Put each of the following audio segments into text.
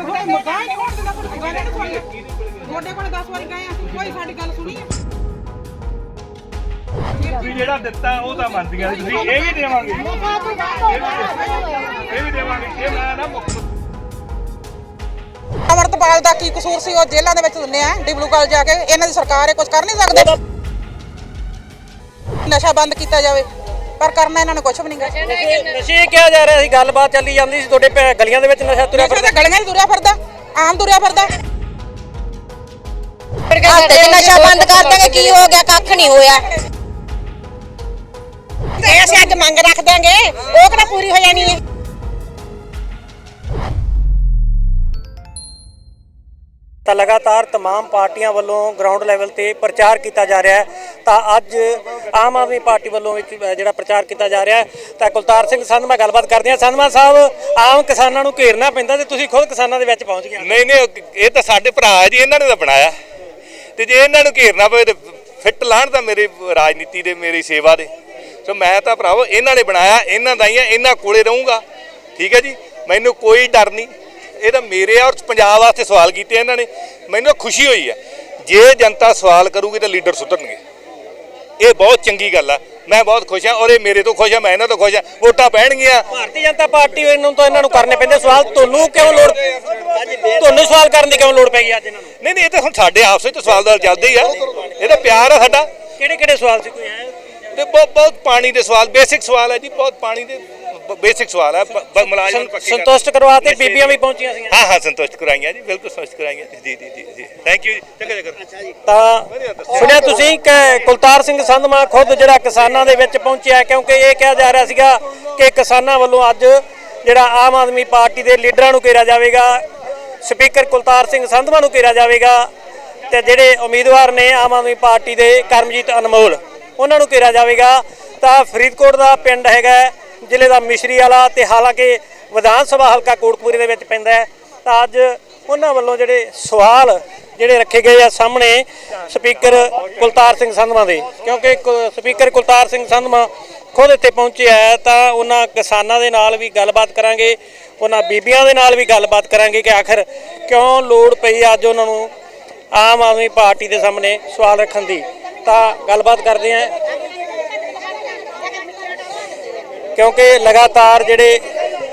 ਤੁਹਾਡੇ ਮਕਾਨ ਨਹੀਂ ਹੋਣ ਦਿੰਦਾ ਕੋਈ ਗੱਲ ਨਹੀਂ। ਸੁਣੀ ਤੁਹਾਡੇ ਕੋਲ 10 ਵਾਰੀ ਗਏ ਆ ਕੋਈ ਸਾਡੀ ਗੱਲ ਸੁਣੀ ਆ? ਵੀ ਜਿਹੜਾ ਦਿੱਤਾ ਉਹ ਤਾਂ ਮੰਨਦੀਆਂ ਸੀ ਤੁਸੀਂ ਇਹ ਵੀ ਦੇਵਾਂਗੇ। ਇਹ ਵੀ ਦੇਵਾਂਗੇ। ਇਹ ਮੈਂ ਨਾ ਮੁੱਖ ਅਮਰਤਪਾਲ ਦਾ ਕੀ ਕਸੂਰ ਸੀ? ਉਹ ਜੇਲ੍ਹਾਂ ਦੇ ਵਿੱਚ ਦਿੰਨੇ ਆ ਡਿਬਲੂ ਕਾਲ ਜਾ ਕੇ। ਇਹਨਾਂ ਦੀ ਸਰਕਾਰ ਇਹ ਕੁਝ ਕਰ ਨਹੀਂ ਸਕਦੇ। ਨਸ਼ਾ ਬੰਦ ਕੀਤਾ ਜਾਵੇ। ਪਰ ਕਰਨਾ ਇਹਨਾਂ ਨੇ ਕੁਝ ਵੀ ਨਹੀਂ ਗਾ। ਨਸ਼ੇ ਕਿਹਾ ਜਾ ਰਿਹਾ ਸੀ ਗੱਲਬਾਤ ਚੱਲੀ ਜਾਂਦੀ ਸੀ ਤੁਹਾਡੇ ਗਲੀਆਂ ਦੇ ਵਿੱਚ ਨਸ਼ਾ ਤੁਰਿਆ ਨਸ਼ਾ ਫਿਰਦਾ। ਤਾਂ ਗਲੀਆਂ 'ਚ ਤੁਰਿਆ ਫਿਰਦਾ ਆਮ ਤੁਰਿਆ ਫਿਰਦਾ। ਹੱਥ ਤੇ ਨਸ਼ਾ ਬੰਦ ਕਰ ਦਾਂਗੇ ਕੀ ਹੋ ਗਿਆ ਕੱਖ ਨਹੀਂ ਹੋਇਆ। ਇਹ ਅਸੀਂ ਅੱਜ ਮੰਗ ਰੱਖ ਦਾਂਗੇ ਉਹ ਕਿਹੜਾ ਪੂਰੀ ਹੋ ਜਾਣੀ ਹੈ? ਤਾਂ ਲਗਾਤਾਰ तमाम ਪਾਰਟੀਆਂ ਵੱਲੋਂ ਗਰਾਊਂਡ ਲੈਵਲ ਤੇ ਪ੍ਰਚਾਰ ਕੀਤਾ ਜਾ ਰਿਹਾ ਹੈ ਤਾਂ ਅੱਜ ਆਮ ਆਦਮੀ ਪਾਰਟੀ ਵੱਲੋਂ ਇੱਕ ਅ, ਜਿਹੜਾ ਪ੍ਰਚਾਰ ਕੀਤਾ ਜਾ ਰਿਹਾ ਹੈ ਤਾਂ ਕੁਲਤਾਰ ਸਿੰਘ ਸੰਧਮਾ ਗੱਲਬਾਤ ਕਰਦੇ ਹਾਂ ਸੰਧਮਾ ਸਾਹਿਬ ਆਮ ਕਿਸਾਨਾਂ ਨੂੰ ਘੇਰਨਾ ਪੈਂਦਾ ਤੇ ਤੁਸੀਂ ਖੁਦ ਕਿਸਾਨਾਂ ਦੇ ਵਿੱਚ ਪਹੁੰਚ ਗਏ ਹੋ। ਨਹੀਂ ਨਹੀਂ ਇਹ ਤਾਂ ਸਾਡੇ ਭਰਾ ਹੈ ਜੀ ਇਹਨਾਂ ਨੇ ਤਾਂ ਬਣਾਇਆ ਤੇ ਜੇ ਇਹਨਾਂ ਨੂੰ ਘੇਰਨਾ ਪਵੇ ਤੇ ਫਿੱਟ ਲਾਣ ਤਾਂ ਮੇਰੇ ਰਾਜਨੀਤੀ ਦੇ ਮੇਰੀ ਸੇਵਾ ਦੇ ਸੋ ਮੈਂ ਤਾਂ ਭਰਾਵੋ ਇਹਨਾਂ ਨੇ ਬਣਾਇਆ ਇਹਨਾਂ ਦਾ ਹੀ ਆ ਇਹਨਾਂ ਕੋਲੇ ਰਹੂੰਗਾ ਠੀਕ ਹੈ ਜੀ ਮੈਨੂੰ ਕੋਈ ਡਰ ਨਹੀਂ ਇਹ ਤਾਂ ਮੇਰੇ ਔਰ ਪੰਜਾਬ ਵਾਸਤੇ ਸਵਾਲ ਕੀਤੇ ਇਹਨਾਂ ਨੇ। ਮੈਨੂੰ ਖੁਸ਼ੀ ਹੋਈ ਹੈ ਜੇ ਜਨਤਾ ਸਵਾਲ ਕਰੂਗੀ ਤਾਂ ਲੀਡਰ ਸੁਧਰਨਗੇ। ਇਹ ਬਹੁਤ ਚੰਗੀ ਗੱਲ ਆ। ਮੈਂ ਬਹੁਤ ਖੁਸ਼ ਹਾਂ ਔਰ ਇਹ ਮੇਰੇ ਤੋਂ ਖੁਸ਼ ਆ ਮੈਂ ਇਹਨਾਂ ਤੋਂ ਖੁਸ਼ ਆ। ਵੋਟਾਂ ਪੈਣਗੀਆਂ। ਭਾਰਤੀ ਜਨਤਾ ਪਾਰਟੀ ਨੂੰ ਤਾਂ ਇਹਨਾਂ ਨੂੰ ਕਰਨੇ ਪੈਂਦੇ। ਸਵਾਲ ਤੁਹਾਨੂੰ ਕਿਉਂ ਲੋੜ ਤੁਹਾਨੂੰ ਸਵਾਲ ਕਰਨ ਦੀ ਕਿਉਂ ਲੋੜ ਪੈ ਗਈ ਅੱਜ ਇਹਨਾਂ ਨੂੰ? ਨਹੀਂ ਨਹੀਂ ਇਹ ਤਾਂ ਹੁਣ ਸਾਡੇ ਆਪਸ ਵਿੱਚ ਸਵਾਲ ਦਾ ਚੱਲਦੇ ਹੀ ਆ। ਇਹ ਤਾਂ ਪਿਆਰ ਆ ਸਾਡਾ। ਕਿਹੜੇ ਕਿਹੜੇ ਸਵਾਲ ਸੀ ਕੋਈ? ਹੈ ਤੇ ਬਹੁਤ ਬਹੁਤ ਪਾਣੀ ਦੇ ਸਵਾਲ ਬੇਸਿਕ ਸਵਾਲ ਹੈ ਜੀ ਬਹੁਤ ਪਾਣੀ ਦੇ ਬੇਸਿਕ ਸਵਾਲ ਹੈ ਮੁਲਾਜ਼ਮ ਪੱਕੇ। ਸੰਤੁਸ਼ਟ ਕਰਵਾਤੇ ਬੀਬੀਆਂ ਵੀ ਪਹੁੰਚੀਆਂ ਸੀਗੀਆਂ। ਹਾਂ ਹਾਂ ਸੰਤੁਸ਼ਟ ਕਰਾਈਆਂ ਜੀ ਬਿਲਕੁਲ ਸੰਤੁਸ਼ਟ ਕਰਾਈਆਂ ਜੀ। ਜੀ ਜੀ ਜੀ ਥੈਂਕ ਯੂ ਜੀ। ਚੱਕਰ ਚੱਕਰ ਤਾਂ ਸੁਣਿਆ ਤੁਸੀਂ ਕਿ ਕੁਲਤਾਰ ਸਿੰਘ ਸੰਧਮਾ ਖੁਦ ਜਿਹੜਾ ਕਿਸਾਨਾਂ ਦੇ ਵਿੱਚ ਪਹੁੰਚਿਆ ਕਿਉਂਕਿ ਇਹ ਕਿਹਾ ਜਾ ਰਿਹਾ ਸੀਗਾ ਕਿ ਕਿਸਾਨਾਂ ਵੱਲੋਂ ਅੱਜ ਜਿਹੜਾ ਆਮ ਆਦਮੀ ਪਾਰਟੀ ਦੇ ਲੀਡਰਾਂ ਨੂੰ ਘੇਰਿਆ ਜਾਵੇਗਾ ਸਪੀਕਰ ਕੁਲਤਾਰ ਸਿੰਘ ਸੰਧਮਾ ਨੂੰ ਘੇਰਿਆ ਜਾਵੇਗਾ ਤੇ ਜਿਹੜੇ ਉਮੀਦਵਾਰ ਨੇ ਆਮ ਆਦਮੀ ਪਾਰਟੀ ਦੇ ਕਰਮਜੀਤ ਅਨਮੋਲ ਉਹਨਾਂ ਨੂੰ ਘੇਰਿਆ ਜਾਵੇਗਾ। ਤਾਂ ਫਰੀਦਕੋਟ ਦਾ ਪਿੰਡ ਹੈਗਾ ਜ਼ਿਲ੍ਹੇ ਦਾ ਮਿਸ਼ਰੀ ਵਾਲਾ ਤੇ ਹਾਲਾਂਕਿ ਵਿਧਾਨ ਸਭਾ ਹਲਕਾ ਕੋਟਕਪੂਰੀ ਦੇ ਵਿੱਚ ਪੈਂਦਾ ਹੈ, ਤਾਂ ਅੱਜ ਉਹਨਾਂ ਵੱਲੋਂ ਜਿਹੜੇ ਸਵਾਲ ਜਿਹੜੇ ਰੱਖੇ ਗਏ ਆ ਸਾਹਮਣੇ ਸਪੀਕਰ ਕੁਲਤਾਰ ਸਿੰਘ ਸੰਧਮਾ ਦੇ, ਕਿਉਂਕਿ ਕੁ- ਸਪੀਕਰ ਕੁਲਤਾਰ ਸਿੰਘ ਸੰਧਮਾ ਖੁਦ ਇੱਥੇ ਪਹੁੰਚਿਆ ਹੈ ਤਾਂ ਉਹਨਾਂ ਕਿਸਾਨਾਂ ਦੇ ਨਾਲ ਵੀ ਗੱਲਬਾਤ ਕਰਾਂਗੇ, ਉਹਨਾਂ ਬੀਬੀਆਂ ਦੇ ਨਾਲ ਵੀ ਗੱਲਬਾਤ ਕਰਾਂਗੇ ਕਿ ਆਖਰ ਕਿਉਂ ਲੋੜ ਪਈ ਅੱਜ ਉਹਨਾਂ ਨੂੰ ਆਮ ਆਦਮੀ ਪਾਰਟੀ ਦੇ ਸਾਹਮਣੇ ਸਵਾਲ ਰੱਖਣ ਦੀ। ਤਾਂ ਗੱਲਬਾਤ ਕਰਦੇ ਹਾਂ ਕਿਉਂਕਿ ਲਗਾਤਾਰ ਜਿਹੜੇ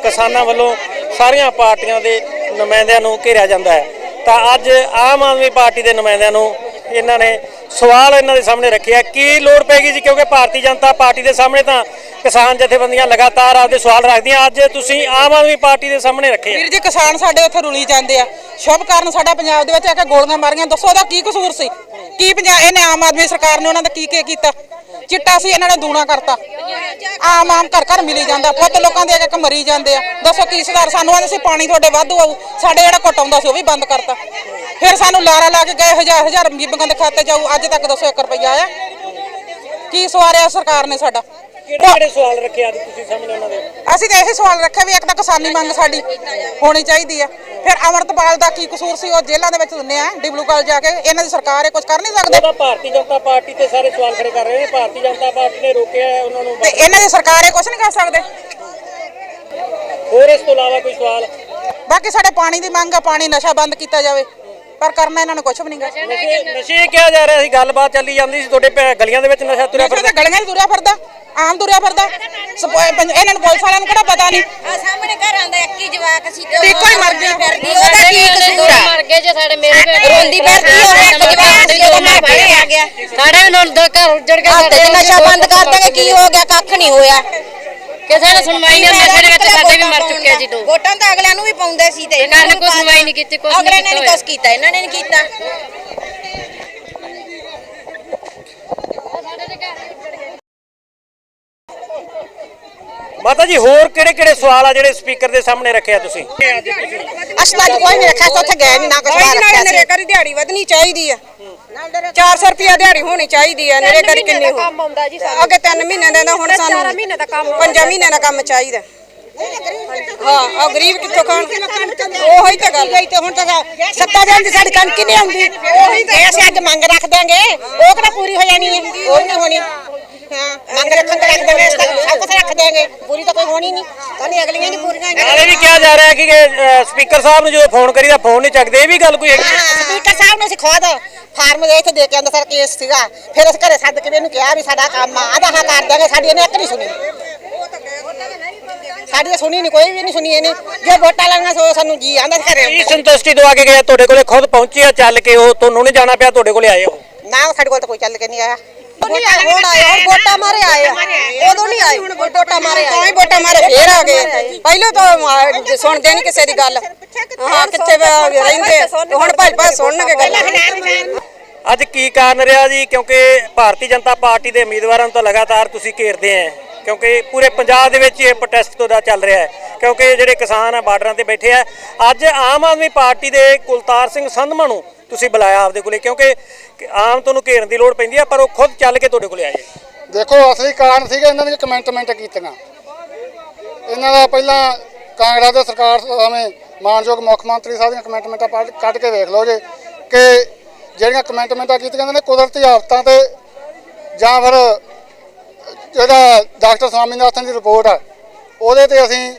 ਕਿਸਾਨਾਂ ਵੱਲੋਂ ਸਾਰੀਆਂ ਪਾਰਟੀਆਂ ਦੇ ਨੁਮਾਇੰਦਿਆਂ ਨੂੰ ਘੇਰਿਆ ਜਾਂਦਾ ਹੈ। ਤਾਂ ਅੱਜ ਆਮ ਆਦਮੀ ਪਾਰਟੀ ਦੇ ਨੁਮਾਇੰਦਿਆਂ ਨੂੰ ਇਹਨਾਂ ਨੇ ਸਵਾਲ ਇਹਨਾਂ ਦੇ ਸਾਹਮਣੇ ਰੱਖਿਆ ਕੀ ਲੋੜ ਪੈਗੀ ਜੀ? ਕਿਉਂਕਿ ਭਾਰਤੀ ਜਨਤਾ ਪਾਰਟੀ ਦੇ ਸਾਹਮਣੇ ਤਾਂ ਕਿਸਾਨ ਜਥੇਬੰਦੀਆਂ ਲਗਾਤਾਰ ਆਪਦੇ ਸਵਾਲ ਰੱਖਦੀਆਂ। ਅੱਜ ਤੁਸੀਂ ਆਮ ਆਦਮੀ ਪਾਰਟੀ ਦੇ ਸਾਹਮਣੇ ਰੱਖੇ ਆ। ਵੀਰ ਜੀ, ਕਿਸਾਨ ਸਾਡੇ ਉੱਥੇ ਰੁਲੀ ਜਾਂਦੇ ਆ। ਸ਼ੁਭ ਕਾਰਨ ਸਾਡਾ ਪੰਜਾਬ ਦੇ ਵਿੱਚ ਆ ਕੇ ਗੋਲੀਆਂ ਮਾਰੀਆਂ। ਦੱਸੋ ਉਹਦਾ ਕੀ ਕਸੂਰ ਸੀ? ਕੀ ਪੰਜਾਬ ਇਹਨੇ ਆਮ ਆਦਮੀ ਸਰਕਾਰ ਨੇ ਉਹਨਾਂ ਦਾ ਕੀ ਕੀ ਕੀਤਾ? ਚਿੱਟਾ ਸੀ, ਇਹਨਾਂ ਨੇ ਦੂਣਾ ਕਰਤਾ। ਆਮ ਆਮ ਘਰ ਘਰ ਮਿਲੀ ਜਾਂਦਾ ਪੁੱਤ ਲੋਕਾਂ ਦੇ ਇੱਕ ਮਰੀ ਜਾਂਦੇ ਆ। ਦੱਸੋ ਕੀ ਸੁਧਾਰ, ਸਾਨੂੰ ਆਂਦੇ ਸੀ ਪਾਣੀ ਤੁਹਾਡੇ ਵਾਧੂ ਆਊ, ਸਾਡੇ ਜਿਹੜਾ ਘੁੱਟ ਆਉਂਦਾ ਸੀ ਉਹ ਵੀ ਬੰਦ ਕਰਤਾ। ਫਿਰ ਸਾਨੂੰ ਲਾਰਾ ਲਾ ਕੇ ਗਏ, ਹਜ਼ਾਰ ਹਜ਼ਾਰ ਬੀਬੀਆਂ ਦੇ ਖਾਤੇ ਜਾਊ, ਅੱਜ ਤੱਕ ਦੱਸੋ 1 ਰੁਪਈਆ ਆਇਆ? ਕੀ ਸਵਾਰਿਆ ਸਰਕਾਰ ਨੇ ਸਾਡਾ? ਕਿਹੜੇ ਕਿਹੜੇ ਸਵਾਲ ਰੱਖੇ ਅੱਜ ਤੁਸੀਂ ਸਾਹਮਣੇ ਉਹਨਾਂ ਦੇ? ਅਸੀਂ ਤਾਂ ਇਹ ਸਵਾਲ ਰੱਖਿਆ ਵੀ ਇੱਕ ਤਾਂ ਕਿਸਾਨੀ ਮੰਗ ਸਾਡੀ ਹੋਣੀ ਚਾਹੀਦੀ ਆ। ਫਿਰ ਅਮਰਤਪਾਲ ਦਾ ਕੀ ਕਸੂਰ ਸੀ? ਉਹ ਜੇਲ੍ਹਾਂ ਦੇ ਵਿੱਚ ਦਿੰਨੇ ਆ ਡਿਬਲੂ ਕਾਲ ਜਾ ਕੇ। ਇਹਨਾਂ ਦੀ ਸਰਕਾਰ ਇਹ ਕੁਝ ਕਰ ਨਹੀਂ ਸਕਦੇ। ਉਹਦਾ ਭਾਰਤੀ ਜਨਤਾ ਪਾਰਟੀ ਤੇ ਸਾਰੇ ਸਵਾਲ ਖੜੇ ਕਰ ਰਹੇ ਨੇ। ਭਾਰਤੀ ਜਨਤਾ ਪਾਰਟੀ ਨੇ ਰੋਕਿਆ ਹੈ ਉਹਨਾਂ ਨੂੰ। ਤੇ ਇਹਨਾਂ ਦੀ ਸਰਕਾਰ ਇਹ ਕੁਝ ਨਹੀਂ ਕਰ ਸਕਦੇ। ਹੋਰ ਇਸ ਤੋਂ ਇਲਾਵਾ ਕੋਈ ਸਵਾਲ? ਬਾਕੀ ਸਾਡੇ ਪਾਣੀ ਦੀ ਮੰਗ ਆ ਪਾਣੀ ਨਸ਼ਾ ਬੰਦ ਕੀਤਾ ਜਾਵੇ। ਪਰ ਕਰਨਾ ਇਹਨਾਂ ਨੇ ਕੁਝ ਵੀ ਨਹੀਂ ਗਾ। ਨਸ਼ੇ ਕਿਹਾ ਜਾ ਰਿਹਾ ਸੀ ਗੱਲਬਾਤ ਚੱਲੀ ਜਾਂਦੀ ਸੀ ਤੁਹਾਡੇ ਗਲੀਆਂ ਦੇ ਵਿੱਚ ਨਸ਼ਾ ਤੁਰਿਆ ਫਿਰਦਾ। ਗਲੀਆਂ 'ਚ ਤੁਰਿਆ ਫਿਰਦਾ ਆਮ ਤੁਰਿਆ ਫਿਰਦਾ। ਇਹਨਾਂ ਨੂੰ ਪੁਲਿਸ ਵਾਲਿਆਂ ਨੂੰ ਕਿਹੜਾ ਪਤਾ ਨਹੀਂ ਆ ਸਾਹਮਣੇ ਘਰਾਂ ਦਾ ਇੱਕ ਹੀ ਜਵਾਕ ਸੀ ਤੇ ਹੀ ਮਰ ਗਿਆ। ਫਿਰਦੀ ਉਹਦਾ ਕੀ ਕਸੂਰ ਆ? ਮਰ ਗਏ ਜੇ ਸਾਡੇ ਮੇਰੇ ਘਰ ਰੋਂਦੀ ਫਿਰਦੀ ਉਹ ਇੱਕ ਜਵਾਕ ਸੀ ਉਹਦਾ ਮਰ ਕੇ ਆ ਗਿਆ। ਸਾਡੇ ਦਾ ਘਰ ਉੱਜੜ ਕੇ ਹੱਥ ਤੇ ਨਸ਼ਾ ਬੰਦ ਕਰ ਦਾਂਗੇ ਕੀ ਹੋ ਗਿਆ ਕੱਖ ਨਹੀਂ ਹੋਇਆ। ਕਿਸੇ ਨੇ ਸੁਣਵਾਈ ਨਹੀਂ ਨਸ਼ੇ ਦੇ ਵਿੱਚ ਸਾਡੇ ਵੀ ਮਰ ਚੁੱਕੇ ਜੀ ਦੋ। ਵੋਟਾਂ ਤਾਂ ਅਗਲਿਆਂ ਨੂੰ ਵੀ ਪਾਉਂਦੇ ਸੀ ਤੇ ਇਹਨਾਂ ਨੇ ਕੋਈ ਸੁਣਵਾਈ ਨਹੀਂ ਕੀਤੀ, ਕੁਛ ਨਹੀਂ ਅਗਲੇ ਨੇ ਕੀਤਾ ਨਹੀਂ ਕੁਛ ਕੀਤਾ ਇਹਨਾਂ ਨੇ ਨਹੀਂ ਕੀਤਾ। ਮਾਤਾ ਜੀ ਹੋਰ ਕਿਹੜੇ ਕਿਹੜੇ ਸਵਾਲ ਆ ਜਿਹੜੇ ਸਪੀਕਰ ਦੇ ਸਾਹਮਣੇ ਰੱਖਿਆ ਤੁਸੀਂ? ਅਸੀਂ ਅੱਜ ਕੋਈ ਨਹੀਂ ਰੱਖਿਆ ਉੱਥੇ ਗਏ ਨਹੀਂ ਨਾ ਕੁਛ ਬਾਹਰ ਰੱਖਿਆ ਸੀ। ਨਰੇਗਾ ਦੀ ਦਿਹਾੜੀ ਵਧਣੀ ਚਾਹੀਦੀ ਆ। 400 ਰੁਪਿਆ ਦਿਹਾੜੀ ਹੋਣੀ ਚਾਹੀਦੀ ਆ ਨਰੇਗਾ ਦੀ ਕਿੰਨੀ ਹੋ ਅੱਗੇ 3 ਮਹੀਨੇ ਦਾ ਹੁਣ ਸਾਨੂੰ 4 ਮਹੀਨੇ ਦਾ ਕੰਮ 5 ਮਹੀਨੇ ਦਾ ਕੰਮ ਚਾਹੀਦਾ। ਹਾਂ ਆ ਗਰੀਬ ਕਿੱਥੋਂ ਖਾਣ? ਉਹੀ ਤਾਂ ਗੱਲ। ਤੇ ਹੁਣ ਤਾਂ ਸੱਤਾ ਜਾਣ ਦੀ ਸਾਡੀ ਕਣਕ ਹੀ ਨਹੀਂ ਆਉਂਦੀ। ਉਹੀ ਤਾਂ ਅਸੀਂ ਅੱਜ ਮੰਗ ਰੱਖ ਦਾਂਗੇ ਉਹ ਕਿਹੜਾ ਪੂਰੀ ਹੋ ਜਾਣੀ ਹੈ? ਉਹ ਨਹੀਂ ਹੋਣੀ। ਹਾਂ ਮੰਗ ਰੱਖਣ ਤੇ ਰੱਖ ਦੇਵੇ ਸਭ ਕੁਝ ਰੱਖ ਦੇਗੇ ਪੂਰੀ ਤਾਂ ਕੋਈ ਹੋਣੀ ਨਹੀਂ। ਕਹਿੰਦੇ ਅਗਲੀਆਂ ਨਹੀਂ ਪੂਰੀਆਂ ਨਾਲੇ ਵੀ ਕਿਹਾ ਜਾ ਰਿਹਾ ਕਿ ਅ, ਸਪੀਕਰ ਸਾਹਿਬ ਨੂੰ ਜਦੋਂ ਫੋਨ ਕਰੀਦਾ ਫੋਨ ਨਹੀਂ ਚੱਕਦੇ। ਇਹ ਵੀ ਗੱਲ ਕੋਈ ਹੈਗੀ ਸਪੀਕਰ ਸਾਹਿਬ ਨੇ ਸਿਖਾ ਦੋ। ਫਾਰਮ ਦੇ ਇੱਥੇ ਦੇ ਕੇ ਆਂਦਾ ਸਰ ਕੇਸ ਸੀਗਾ। ਫਿਰ ਅਸੀਂ ਘਰੇ ਸੱਦ ਕੇ ਵੀ ਇਹਨੂੰ ਕਿਹਾ ਵੀ ਸਾਡਾ ਕੰਮ ਆ। ਆਦਾ ਹਾਂ ਕਰ ਦਿਆਂਗੇ। ਸਾਡੀ ਇਹਨੇ ਇੱਕ ਨਹੀਂ ਸੁਣੀ। ਸਾਡੀ ਤਾਂ ਸੁਣੀ ਨਹੀਂ ਕੋਈ ਵੀ ਨਹੀਂ ਸੁਣੀ ਇਹਨੇ। ਜੇ ਵੋਟਾਂ ਸੋ ਸਾਨੂੰ ਜੀ ਆਂਦਾ ਘਰੇ ਕੀ ਸੰਤੁਸ਼ਟੀ ਦਵਾ ਕੇ ਗਏ ਤੁਹਾਡੇ ਕੋਲੇ ਖੁਦ ਪਹੁੰਚੇ ਆ ਚੱਲ ਕੇ ਉਹ ਤੁਹਾਨੂੰ ਨਹੀਂ ਜਾਣਾ ਪਿਆ ਤੁਹਾਡੇ ਕੋਲੇ ਆਏ ਹੋ। ਨਾ ਸਾਡੇ ਕੋਲ ਤਾਂ ਕੋਈ ਚੱਲ ਕੇ ਨਹੀਂ ਆਇਆ। ਵੋਟਾਂ ਹੁਣ ਆਏ ਹੁਣ ਵੋਟਾਂ ਮਾਰੇ ਆਏ ਆ। ਉਦੋਂ ਨਹੀਂ ਆਏ ਹੁਣ ਵੋਟਾਂ ਮਾਰੇ ਆਏ ਤਾਂ ਹੀ ਵੋਟਾਂ ਮਾਰੇ ਫੇਰ ਆ ਗਏ ਪਹਿਲਾਂ ਤਾਂ ਅਹ, ਸੁਣਦੇ ਨਹੀਂ ਕਿਸੇ ਦੀ ਗੱਲ। ਹਾਂ ਕਿੱਥੇ ਵੇ- ਰਹਿੰਦੇ ਤੇ ਹੁਣ ਭਾਈ ਭਾਈ ਸੁਣਨਗੇ ਗੱਲ। ਅੱਜ ਕੀ ਕਾਰਨ ਰਿਹਾ ਜੀ? ਕਿਉਂਕਿ ਭਾਰਤੀ ਜਨਤਾ ਪਾਰਟੀ ਦੇ ਉਮੀਦਵਾਰਾਂ ਨੂੰ ਤਾਂ ਲਗਾਤਾਰ ਤੁਸੀਂ ਘੇਰਦੇ ਆ। ਕਿਉਂਕਿ ਪੂਰੇ ਪੰਜਾਬ ਦੇ ਵਿੱਚ ਇਹ ਪ੍ਰੋਟੈਸਟ ਤੋਂ ਦਾ ਚੱਲ ਰਿਹਾ ਹੈ। ਕਿਉਂਕਿ ਜਿਹੜੇ ਕਿਸਾਨ ਆ ਬਾਰਡਰਾਂ ਤੇ ਬੈਠੇ ਆ ਅੱਜ ਆਮ ਆਦਮੀ ਪਾਰਟੀ ਦੇ ਕੁਲਤਾਰ ਸਿੰਘ ਸੰਧਮਾ ਨੂੰ ਤੁਸੀਂ ਬੁਲਾਇਆ ਆਪਦੇ ਕੋਲੇ, ਕਿਉਂਕਿ ਆਮ ਤੁਹਾਨੂੰ ਘੇਰਨ ਦੀ ਲੋੜ ਪੈਂਦੀ ਆ, ਪਰ ਉਹ ਖੁਦ ਚੱਲ ਕੇ ਤੁਹਾਡੇ ਕੋਲੇ ਆਏ ਦੇਖੋ, ਅਸਲੀ ਕਾਰਨ ਸੀਗਾ ਇਹਨਾਂ ਦੀਆਂ ਕਮੈਂਟਮੈਂਟ ਕੀਤੀਆਂ। ਇਹਨਾਂ ਦਾ ਪਹਿਲਾਂ ਕਾਂਗਰਸ ਦੇ ਸਰਕਾਰ ਸਮੇਂ ਮਾਨਯੋਗ ਮੁੱਖ ਮੰਤਰੀ ਸਾਹਿਬ ਦੀਆਂ ਕਮੈਂਟਮੈਂਟਾਂ ਪੜ੍ਹ- ਕੱਢ ਕੇ ਵੇਖ ਲਓ ਜੇ, ਕਿ ਜਿਹੜੀਆਂ ਕਮੈਂਟਮੈਂਟਾਂ ਕੀਤੀਆਂ ਇਹਨਾਂ ਨੇ, ਕੁਦਰਤੀ ਆਫਤਾਂ ਤੇ ਜਾਂ ਫਿਰ ਜਿਹੜਾ ਡਾਕਟਰ ਸਵਾਮੀਨਾਥਨ ਦੀ ਰਿਪੋਰਟ ਆ, ਉਹਦੇ ਤੇ ਅਸੀਂ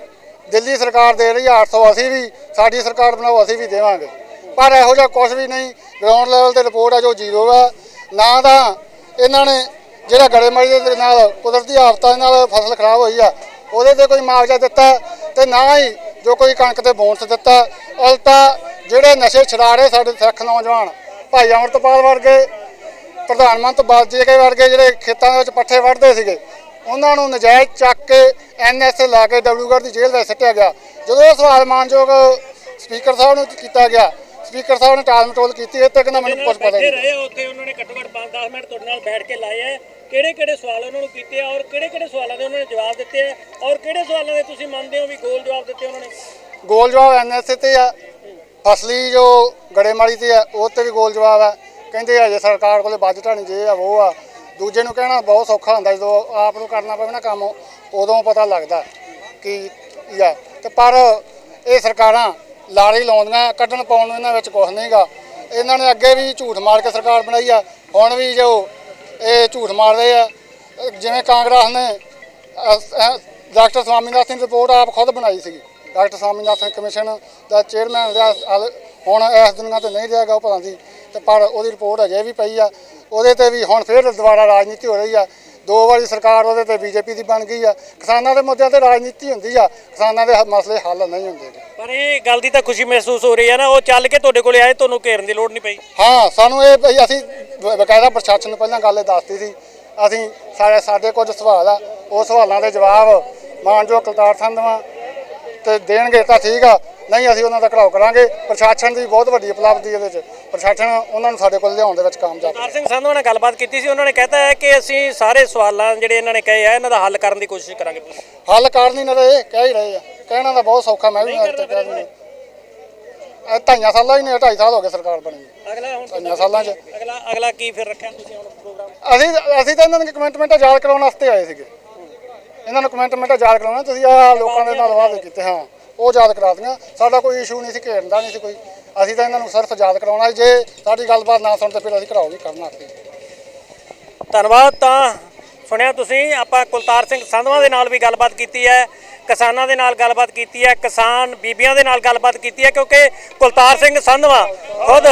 ਦਿੱਲੀ ਸਰਕਾਰ ਦੇ ਰਹੀ ਆ 800 ਅਸੀਂ ਵੀ, ਸਾਡੀ ਸਰਕਾਰ ਬਣਾਓ, ਅਸੀਂ ਵੀ ਦੇਵਾਂਗੇ। ਪਰ ਇਹੋ ਜਿਹਾ ਕੁਝ ਵੀ ਨਹੀਂ ਗਰਾਊਂਡ ਲੈਵਲ ਤੇ ਰਿਪੋਰਟ ਆ ਜੋ ਜ਼ੀਰੋ ਆ। ਨਾ ਤਾਂ ਇਹਨਾਂ ਨੇ ਜਿਹੜਾ ਗੜੇਮਾਰੀ ਦੇ ਨਾਲ ਕੁਦਰਤੀ ਆਫਤਾਂ ਦੇ ਨਾਲ ਫਸਲ ਖਰਾਬ ਹੋਈ ਆ, ਉਹਦੇ ਤੇ ਕੋਈ ਮੁਆਵਜ਼ਾ ਦਿੱਤਾ ਤੇ ਨਾ ਹੀ ਜੋ ਕੋਈ ਕਣਕ ਤੇ ਬੋਨਸ ਦਿੱਤਾ। ਉਲਟਾ ਜਿਹੜੇ ਨਸ਼ੇ ਛਡਾ ਰਹੇ ਸਾਡੇ ਸਿੱਖ ਨੌਜਵਾਨ ਭਾਈ ਅਮਰਤਪਾਲ ਵਰਗੇ, ਪ੍ਰਧਾਨ ਮੰਤਰੀ ਬਾਜੀ ਵਰਗੇ ਜਿਹੜੇ ਖੇਤਾਂ ਦੇ ਵਿੱਚ ਪੱਠੇ ਵੜਦੇ ਸੀਗੇ, ਉਹਨਾਂ ਨੂੰ ਨਜਾਇਜ਼ ਚੱਕ ਕੇ ਐਨਐਸਏ ਲਾ ਕੇ ਡਬਲਯੂਗੜ੍ਹ ਦੀ ਜੇਲ੍ਹ ਵਿੱਚ ਸੱਟਿਆ ਗਿਆ। ਜਦੋਂ ਇਹ ਸਵਾਲ ਮਾਨਯੋਗ ਸਪੀਕਰ ਸਾਹਿਬ ਨੂੰ ਕੀਤਾ ਗਿਆ ਸਪੀਕਰ ਸਾਹਿਬ ਨੇ ਟਾਲ ਮਟੋਲ ਕੀਤੀ ਇਹ ਤੇ ਕਹਿੰਦਾ ਮੈਨੂੰ ਕੁਝ ਪਤਾ ਨਹੀਂ। ਰਹੇ ਉੱਥੇ ਉਹਨਾਂ ਨੇ ਘੱਟੋ ਘੱਟ 5-10 ਮਿੰਟ ਤੁਹਾਡੇ ਨਾਲ ਬੈਠ ਕੇ ਲਾਏ ਆ। ਕਿਹੜੇ ਕਿਹੜੇ ਸਵਾਲ ਉਹਨਾਂ ਨੂੰ ਕੀਤੇ ਆ ਔਰ ਕਿਹੜੇ ਕਿਹੜੇ ਸਵਾਲਾਂ ਦੇ ਉਹਨਾਂ ਨੇ ਜਵਾਬ ਦਿੱਤੇ ਆ? ਔਰ ਕਿਹੜੇ ਸਵਾਲਾਂ ਦੇ ਤੁਸੀਂ ਮੰਨਦੇ ਹੋ ਵੀ ਗੋਲ ਜਵਾਬ ਦਿੱਤੇ ਉਹਨਾਂ ਨੇ? ਗੋਲ ਜਵਾਬ ਐਨਐਸਏ ਤੇ ਆ। ਫਸਲੀ ਜੋ ਗੜੇਮਾਰੀ ਤੇ ਆ ਉਹ ਤੇ ਵੀ ਗੋਲ ਜਵਾਬ ਆ। ਕਹਿੰਦੇ ਆ ਜੇ ਸਰਕਾਰ ਕੋਲੇ ਬਜਟ ਨਹੀਂ ਜੇ ਆ ਉਹ ਆ। ਦੂਜੇ ਨੂੰ ਕਹਿਣਾ ਬਹੁਤ ਸੌਖਾ ਹੁੰਦਾ ਜਦੋਂ ਆਪ ਨੂੰ ਕਰਨਾ ਪਵੇ ਨਾ ਕੰਮ ਉਦੋਂ ਪਤਾ ਲੱਗਦਾ ਕਿ ਆ ਤੇ ਪਰ ਇਹ ਸਰਕਾਰਾਂ ਲਾਰੇ ਲਾਉਂਦੀਆਂ, ਕੱਢਣ ਪਾਉਣ ਨੂੰ ਇਹਨਾਂ ਵਿੱਚ ਕੁਝ ਨਹੀਂਗਾ। ਇਹਨਾਂ ਨੇ ਅੱਗੇ ਵੀ ਝੂਠ ਮਾਰ ਕੇ ਸਰਕਾਰ ਬਣਾਈ ਆ, ਹੁਣ ਵੀ ਜੋ ਇਹ ਝੂਠ ਮਾਰ ਰਹੇ ਆ, ਜਿਵੇਂ ਕਾਂਗਰਸ ਨੇ ਡਾਕਟਰ ਸਵਾਮੀਨਾਥਨ ਦੀ ਰਿਪੋਰਟ ਆਪ ਖੁਦ ਬਣਾਈ ਸੀਗੀ। ਡਾਕਟਰ ਸਵਾਮੀਨਾਥਨ ਕਮਿਸ਼ਨ ਦਾ ਚੇਅਰਮੈਨ ਰਿਹਾ ਹੁਣ ਇਸ ਦੁਨੀਆ ਤੇ ਨਹੀਂ ਰਿਹਾਗਾ ਉਹ ਪਤਾ ਨਹੀਂ। ਤੇ ਪਰ ਉਹਦੀ ਰਿਪੋਰਟ ਅਜੇ ਵੀ ਪਈ ਆ। ਉਹਦੇ ਤੇ ਵੀ ਹੁਣ ਫੇਰ ਦੁਬਾਰਾ ਰਾਜਨੀਤੀ ਹੋ ਰਹੀ ਆ। ਦੋ ਵਾਰੀ ਸਰਕਾਰ ਉਹਦੇ ਤੇ ਬੀਜੇਪੀ ਦੀ ਬਣ ਗਈ ਆ। ਕਿਸਾਨਾਂ ਦੇ ਮੁੱਦਿਆਂ ਤੇ ਰਾਜਨੀਤੀ ਹੁੰਦੀ ਆ। ਕਿਸਾਨਾਂ ਦੇ ਮਸਲੇ ਹੱਲ ਨਹੀਂ ਹੁੰਦੇ ਗੇ। ਪਰ ਇਹ ਗੱਲ ਦੀ ਤਾਂ ਖੁਸ਼ੀ ਮਹਿਸੂਸ ਹੋ ਰਹੀ ਹੈ ਨਾ ਉਹ ਚੱਲ ਕੇ ਤੁਹਾਡੇ ਕੋਲੇ ਆਏ ਤੁਹਾਨੂੰ ਘੇਰਨ ਦੀ ਲੋੜ ਨਹੀਂ ਪਈ। ਹਾਂ ਸਾਨੂੰ ਇਹ ਵੀ ਅਸੀਂ ਬ- ਬਕਾਇਦਾ ਪ੍ਰਸ਼ਾਸਨ ਨੂੰ ਪਹਿਲਾਂ ਗੱਲ ਇਹ ਦੱਸਤੀ ਸੀ। ਅਸੀਂ ਸਾਡੇ ਸਾਡੇ ਕੁਝ ਸਵਾਲ ਆ। ਉਹ ਸਵਾਲਾਂ ਦੇ ਜਵਾਬ ਮਾਨਯੋਗ ਕੁਲਤਾਰ ਸੰਧਵਾ ਤੇ ਦੇਣਗੇ ਤਾਂ ਠੀਕ ਆ। ਨਹੀਂ ਅਸੀਂ ਉਹਨਾਂ ਦਾ ਘਰਾਓ ਕਰਾਂਗੇ। ਪ੍ਰਸ਼ਾਸਨ ਦੀ ਬਹੁਤ ਵੱਡੀ ਉਪਲਬਧੀ ਇਹਦੇ ਵਿੱਚ ਪ੍ਰਸ਼ਾਸਨ ਉਹਨਾਂ ਨੂੰ ਸਾਡੇ ਕੋਲ ਲਿਆਉਣ ਦੇ ਵਿੱਚ ਕਾਮਯਾਬ ਸਰਦਾਰ ਸਿੰਘ ਸੰਧਵਾ ਨਾਲ ਗੱਲਬਾਤ ਕੀਤੀ ਸੀ। ਉਹਨਾਂ ਨੇ ਕਹਿਤਾ ਹੈ ਕਿ ਅਸੀਂ ਸਾਰੇ ਸਵਾਲਾਂ ਜਿਹੜੇ ਇਹਨਾਂ ਨੇ ਕਹੇ ਆ ਇਹਨਾਂ ਦਾ ਹੱਲ ਕਰਨ ਦੀ ਕੋਸ਼ਿਸ਼ ਕਰਾਂਗੇ ਹੱਲ ਕਰ ਨਹੀਂ ਰਹੇ ਕਹਿ ਹੀ ਰਹੇ ਆ। ਕਹਿਣਾ ਤਾਂ ਬਹੁਤ ਸੌਖਾ ਮੈਂ ਵੀ ਅੱਜ ਤੱਕ ਕਹਿ ਦਿੰਦਾ ਢਾਈਆਂ ਸਾਲਾਂ ਹੀ ਨੇ ਢਾਈ ਸਾਲ ਹੋ ਗਏ ਸਰਕਾਰ ਬਣੀ ਨੂੰ। ਅਗਲਾ ਹੁਣ ਢਾਈਆਂ ਸਾਲਾਂ 'ਚ। ਅਗਲਾ ਅਗਲਾ ਕੀ ਫਿਰ ਰੱਖਿਆ ਤੁਸੀਂ ਹੁਣ ਪ੍ਰੋਗਰਾਮ? ਅਸੀਂ ਅਸੀਂ ਤਾਂ ਇਹਨਾਂ ਦੀਆਂ ਕਮੈਂਟਮੈਂਟਾਂ ਯਾਦ ਕਰਾਉਣ ਵਾਸਤੇ ਆਏ ਸੀਗੇ। ਇਹਨਾਂ ਨੂੰ ਕਮੈਂਟਮੈਂਟਾਂ ਯਾਦ ਕਰਾਉਣਾ ਤੁਸੀਂ ਆ ਲੋਕਾਂ ਦੇ ਨਾਲ ਵਾਅਦੇ ਕੀਤੇ ਹਾਂ। ਉਹ ਯਾਦ ਕਰਾ ਸਾਡਾ ਕੋਈ ਇਸ਼ੂ ਨਹੀਂ ਸੀ, ਘੇਰਨ ਦਾ ਨਹੀਂ ਸੀ ਕੋਈ। ਅਸੀਂ ਤਾਂ ਇਹਨਾਂ ਨੂੰ ਸਿਰਫ ਯਾਦ ਕਰਾਉਣਾ ਜੇ ਸਾਡੀ ਗੱਲਬਾਤ ਨਾ ਸੁਣਦੇ, ਫਿਰ ਅਸੀਂ ਘਰਾਓ ਨਹੀਂ ਕਰਨਾ ਸੀ। ਧੰਨਵਾਦ ਤਾਂ। ਸੁਣਿਆ ਤੁਸੀਂ, ਆਪਾਂ ਕੁਲਤਾਰ ਸਿੰਘ ਸੰਧਵਾ ਦੇ ਨਾਲ ਵੀ ਗੱਲਬਾਤ ਕੀਤੀ ਹੈ, ਕਿਸਾਨਾਂ ਦੇ ਨਾਲ ਗੱਲਬਾਤ ਕੀਤੀ ਹੈ, ਕਿਸਾਨ ਬੀਬੀਆਂ ਦੇ ਨਾਲ ਗੱਲਬਾਤ ਕੀਤੀ ਹੈ, ਕਿਉਂਕਿ ਕੁਲਤਾਰ ਸਿੰਘ ਸੰਧਵਾ ਖੁਦ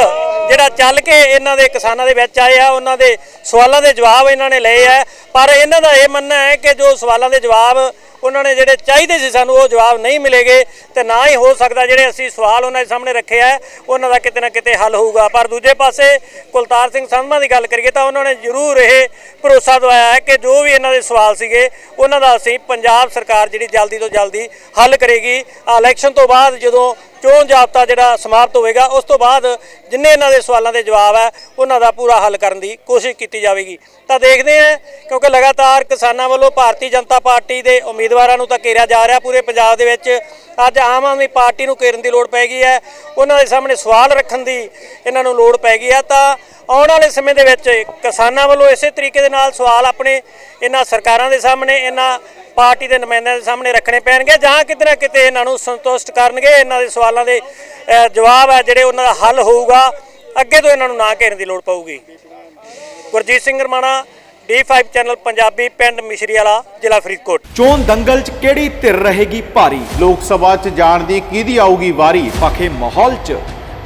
ਜਿਹੜਾ ਚੱਲ ਕੇ ਇਹਨਾਂ ਦੇ ਕਿਸਾਨਾਂ ਦੇ ਵਿੱਚ ਆਏ ਆ, ਉਹਨਾਂ ਦੇ ਸਵਾਲਾਂ ਦੇ ਜਵਾਬ ਇਹਨਾਂ ਨੇ ਲਏ ਆ। ਪਰ ਇਹਨਾਂ ਦਾ ਇਹ ਮੰਨਣਾ ਹੈ ਕਿ ਜੋ ਸਵਾਲਾਂ ਦੇ ਜਵਾਬ ਉਹਨਾਂ ਨੇ ਜਿਹੜੇ ਚਾਹੀਦੇ ਸੀ ਸਾਨੂੰ ਉਹ ਜਵਾਬ ਨਹੀਂ ਮਿਲੇਗੇ ਤੇ ਨਾ ਹੀ ਹੋ ਸਕਦਾ ਜਿਹੜੇ ਅਸੀਂ ਸਵਾਲ ਉਹਨਾਂ ਦੇ ਸਾਹਮਣੇ ਰੱਖੇ ਆ, ਉਹਨਾਂ ਦਾ ਕਿਤੇ ਨਾ ਕਿਤੇ ਹੱਲ ਹੋਊਗਾ। ਪਰ ਦੂਜੇ ਪਾਸੇ ਕੁਲਤਾਰ ਸਿੰਘ ਸੰਧਵਾ ਦੀ ਗੱਲ ਕਰੀਏ ਤਾਂ ਉਹਨਾਂ ਨੇ ਜ਼ਰੂਰ ਇਹ ਭਰੋਸਾ ਦਵਾਇਆ ਹੈ ਕਿ ਜੋ ਵੀ ਇਹਨਾਂ ਦੇ ਸਵਾਲ ਸੀਗੇ, ਉਹਨਾਂ ਦਾ ਅਸੀਂ ਪੰਜਾਬ ਸਰਕਾਰ ਜਿਹੜੀ ਜਲਦੀ ਤੋਂ ਜਲਦੀ ਹੱਲ ਕਰੇਗੀ। ਇਲੈਕਸ਼ਨ ਤੋਂ ਬਾਅਦ ਜਦੋਂ ਚੋਣ ਜਾਬਤਾ ਜਿਹੜਾ ਸਮਾਪਤ ਹੋਵੇਗਾ, ਉਸ ਤੋਂ ਬਾਅਦ ਜਿੰਨੇ ਇਹਨਾਂ ਦੇ ਸਵਾਲਾਂ ਦੇ ਜਵਾਬ ਹੈ, ਉਹਨਾਂ ਦਾ ਪੂਰਾ ਹੱਲ ਕਰਨ ਦੀ ਕੋਸ਼ਿਸ਼ ਕੀਤੀ ਜਾਵੇਗੀ। ਤਾਂ ਦੇਖਦੇ ਹਾਂ, ਕਿਉਂਕਿ ਲਗਾਤਾਰ ਕਿਸਾਨਾਂ ਵੱਲੋਂ ਭਾਰਤੀ ਜਨਤਾ ਪਾਰਟੀ ਦੇ ਉਮੀਦਵਾਰਾਂ ਨੂੰ ਤਾਂ ਘੇਰਿਆ ਜਾ ਰਿਹਾ ਪੂਰੇ ਪੰਜਾਬ ਦੇ ਵਿੱਚ। ਅੱਜ ਆਮ ਆਦਮੀ ਪਾਰਟੀ ਨੂੰ ਘੇਰਨ ਦੀ ਲੋੜ ਪੈ ਗਈ ਹੈ। ਉਹਨਾਂ ਦੇ ਸਾਹਮਣੇ ਸਵਾਲ ਰੱਖਣ ਦੀ ਇਹਨਾਂ ਨੂੰ ਲੋੜ ਪੈ ਗਈ ਹੈ। ਤਾਂ ਆਉਣ ਵਾਲੇ ਸਮੇਂ ਦੇ ਵਿੱਚ ਕਿਸਾਨਾਂ ਵੱਲੋਂ ਇਸੇ ਤਰੀਕੇ ਦੇ ਨਾਲ ਸਵਾਲ ਆਪਣੇ ਇਹਨਾਂ ਸਰਕਾਰਾਂ ਦੇ ਸਾਹਮਣੇ, ਇਹਨਾਂ ਪਾਰਟੀ ਦੇ ਨੁਮਾਇੰਦਿਆਂ ਦੇ ਸਾਹਮਣੇ ਰੱਖਣੇ ਪੈਣਗੇ ਜਾਂ ਕਿਤੇ ਨਾ ਕਿਤੇ ਇਹਨਾਂ ਨੂੰ ਸੰਤੁਸ਼ਟ ਕਰਨਗੇ। ਇਹਨਾਂ ਦੇ ਸਵਾਲਾਂ ਦੇ ਜਵਾਬ ਹੈ ਜਿਹੜੇ ਉਹਨਾਂ ਦਾ ਹੱਲ ਹੋਊਗਾ। ਅੱਗੇ ਤੋਂ ਇਹਨਾਂ ਨੂੰ ਨਾ ਘੇਰਨ ਦੀ ਲੋੜ ਪਊਗੀ। ਗੁਰਜੀਤ ਸਿੰਘ ਰਮਾਣਾ D5 ਚੈਨਲ, ਪੰਜਾਬੀ ਪਿੰਡ ਮਿਸ਼ਰੀ ਵਾਲਾ ਜ਼ਿਲ੍ਹਾ ਫਰੀਦਕੋਟ। ਚੋਣ ਦੰਗਲ 'ਚ ਕਿਹੜੀ ਧਿਰ ਰਹੇਗੀ ਭਾਰੀ? ਲੋਕ ਸਭਾ 'ਚ ਜਾਣ ਦੀ ਕਿਹਦੀ ਆਊਗੀ ਵਾਰੀ? ਪਖੇ ਮਾਹੌਲ 'ਚ।